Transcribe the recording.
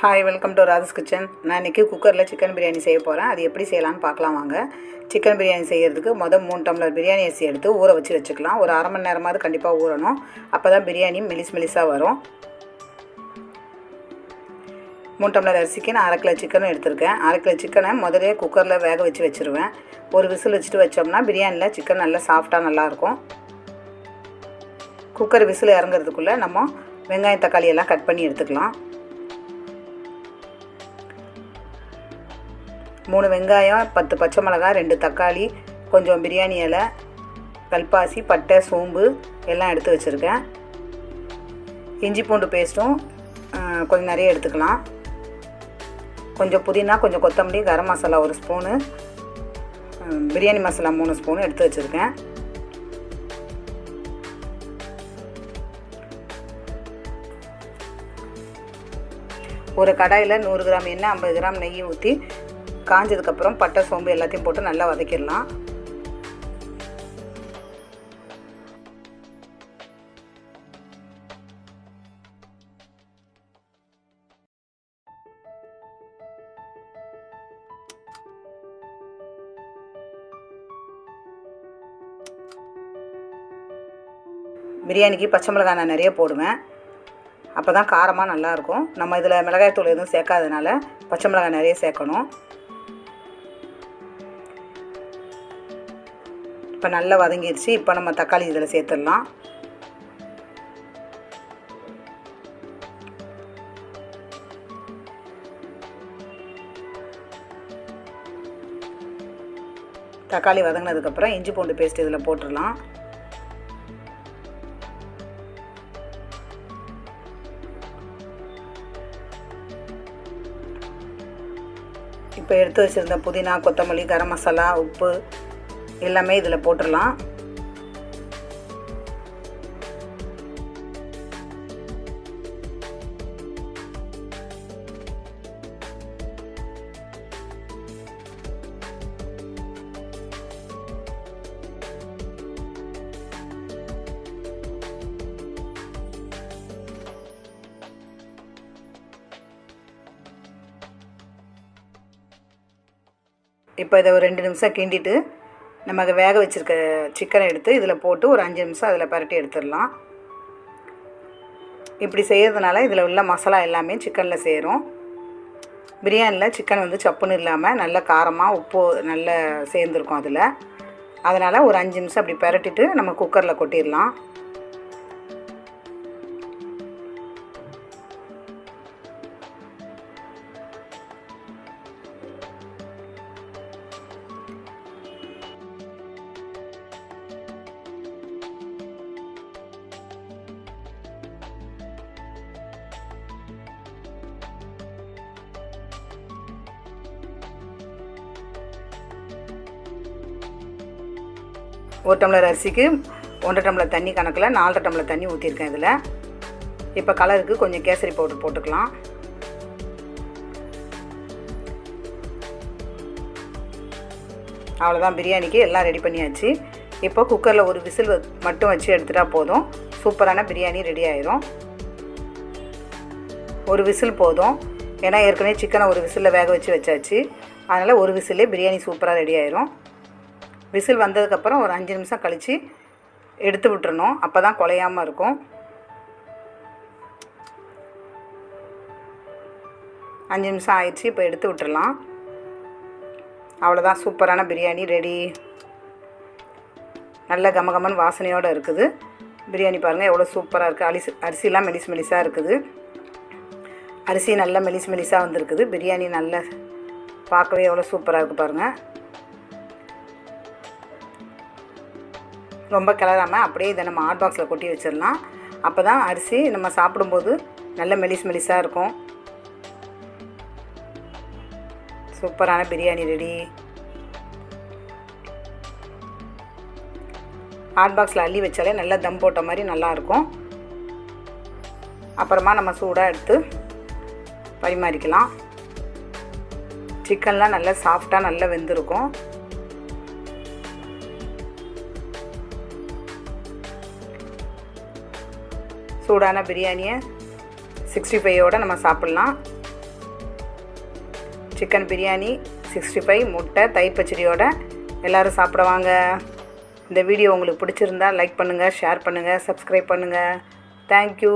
Hi welcome to Raja's kitchen நான் இன்றைக்கி குக்கரில் சிக்கன் பிரியாணி செய்ய போகிறேன் அது எப்படி செய்யலாம்னு பார்க்கலாம் வாங்க. சிக்கன் பிரியாணி செய்கிறதுக்கு மொதல் மூணு டம்ளர் பிரியாணி அரிசி எடுத்து ஊற வச்சு வச்சுக்கலாம். ஒரு அரை மணி நேரமாவது கண்டிப்பாக ஊறணும். அப்போ தான் பிரியாணி மெலிஸ் மெலிஸாக வரும். மூணு டம்ளர் அரிசிக்கு நான் அரை கிலோ சிக்கனும் எடுத்திருக்கேன். அரை கிலோ சிக்கனை முதலே குக்கரில் வேக வச்சு வச்சுருவேன். ஒரு விசில் வச்சுட்டு வச்சோம்னா பிரியாணியில் சிக்கன் நல்லா சாஃப்டாக நல்லாயிருக்கும் குக்கர் விசில் இறங்குறதுக்குள்ளே நம்ம வெங்காயம் தக்காளி எல்லாம் கட் பண்ணி எடுத்துக்கலாம். மூணு வெங்காயம் பத்து பச்சை மிளகாய் ரெண்டு தக்காளி கொஞ்சம் பிரியாணி இலை கல்பாசி பட்டை சோம்பு எல்லாம் எடுத்து வச்சுருக்கேன். இஞ்சி பூண்டு பேஸ்ட்டும் கொஞ்சம் நிறைய எடுத்துக்கலாம். கொஞ்சம் புதினா கொஞ்சம் கொத்தமல்லி கரம் மசாலா ஒரு ஸ்பூனு பிரியாணி மசாலா மூணு ஸ்பூனு எடுத்து வச்சுருக்கேன். ஒரு கடாயில் நூறு கிராம் எண்ணெய் ஐம்பது கிராம் நெய் ஊற்றி காஞ்சதுக்கப்புறம் பட்டை சோம்பு எல்லாத்தையும் போட்டு நல்லா வதக்கிடலாம். பிரியாணிக்கு பச்சை மிளகாய் நான் நிறைய போடுவேன். அப்போ தான் காரமாக நல்லாயிருக்கும் நம்ம இதில் மிளகாய் தூள் எதுவும் சேர்க்காதனால பச்சை மிளகாய் நிறைய சேர்க்கணும். இப்போ நல்லா வதங்கிடுச்சு இப்போ நம்ம தக்காளி இதில் சேர்த்துடலாம். தக்காளி வதங்கினதுக்கப்புறம் இஞ்சி பூண்டு பேஸ்ட் இதில் போட்டுடலாம். இப்போ எடுத்து வச்சுருந்த புதினா கொத்தமல்லி கரம் மசாலா உப்பு எல்லாமே இதில் போட்டுடலாம். இப்போ இதை ஒரு ரெண்டு நிமிஷம் கிண்டிட்டு நம்ம வேக வச்சுருக்க சிக்கனை எடுத்து இதில் போட்டு ஒரு அஞ்சு நிமிஷம் அதில் பரட்டி எடுத்துடலாம். இப்படி செய்கிறதுனால இதில் உள்ள மசாலா எல்லாமே சிக்கனில் சேரும். பிரியாணியில் சிக்கன் வந்து சப்புன்னு இல்லாமல் நல்ல காரமாக உப்பு நல்ல சேர்ந்துருக்கும் அதில். அதனால் ஒரு அஞ்சு நிமிஷம் அப்படி பரட்டிட்டு நம்ம குக்கரில் கொட்டிடலாம். ஒரு டம்ளர் அரிசிக்கு ஒன்றரை டம்ளர் தண்ணி கணக்கில் நாலரை டம்ளர் தண்ணி ஊற்றிருக்கேன் இதில். இப்போ கலருக்கு கொஞ்சம் கேசரி பவுடர் போட்டுக்கலாம். அவ்வளோதான் பிரியாணிக்கு எல்லாம் ரெடி பண்ணியாச்சு. இப்போ குக்கரில் ஒரு விசில் மட்டும் வச்சு எடுத்துட்டா போதும். சூப்பரான பிரியாணி ரெடி ஆயிரும். ஒரு விசில் போதும். ஏன்னா ஏற்கனவே சிக்கனை ஒரு விசிலில் வேக வச்சு வச்சாச்சு. அதனால் ஒரு விசிலே பிரியாணி சூப்பராக ரெடி ஆயிரும். விசில் வந்ததுக்கப்புறம் ஒரு அஞ்சு நிமிஷம் கழித்து எடுத்து விட்டுறணும். அப்போ தான் குலையாமல் இருக்கும். அஞ்சு நிமிஷம் ஆயிடுச்சு இப்போ எடுத்து விட்டுடலாம் அவ்வளோதான் சூப்பரான பிரியாணி ரெடி நல்ல கமகமன் வாசனையோடு இருக்குது. பிரியாணி பாருங்கள் எவ்வளோ சூப்பராக இருக்குது அரிசி அரிசிலாம் மெலிஸ் மெலிஸாக இருக்குது. அரிசி நல்லா மெலிஸ் மெலிஸாக வந்திருக்குது. பிரியாணி நல்ல பார்க்கவே எவ்வளோ சூப்பராக இருக்குது பாருங்கள் ரொம்ப கிளறாமல் அப்படியே இதை நம்ம ஹாட் பாக்ஸில் கொட்டி வச்சிடலாம். அப்போ தான் அரிசி நம்ம சாப்பிடும்போது நல்ல மெலிஸ் மெலிஸாக இருக்கும். சூப்பரான பிரியாணி ரெடி. ஹாட் பாக்ஸில் அள்ளி வச்சாலே நல்லா தம் போட்ட மாதிரி நல்லாயிருக்கும் அப்புறமா நம்ம சூடாக எடுத்து பரிமாறிக்கலாம். சிக்கன்லாம் நல்லா சாஃப்டாக நல்லா வெந்திருக்கும். சூடான பிரியாணியை சிக்ஸ்டி ஃபைவோடு நம்ம சாப்பிட்லாம். சிக்கன் பிரியாணி சிக்ஸ்டி ஃபைவ் முட்டை தயிர் பச்சடியோட எல்லோரும் சாப்பிடுவாங்க இந்த வீடியோ உங்களுக்கு பிடிச்சிருந்தா லைக் பண்ணுங்கள் ஷேர் பண்ணுங்கள் சப்ஸ்கிரைப் பண்ணுங்கள் தேங்க்யூ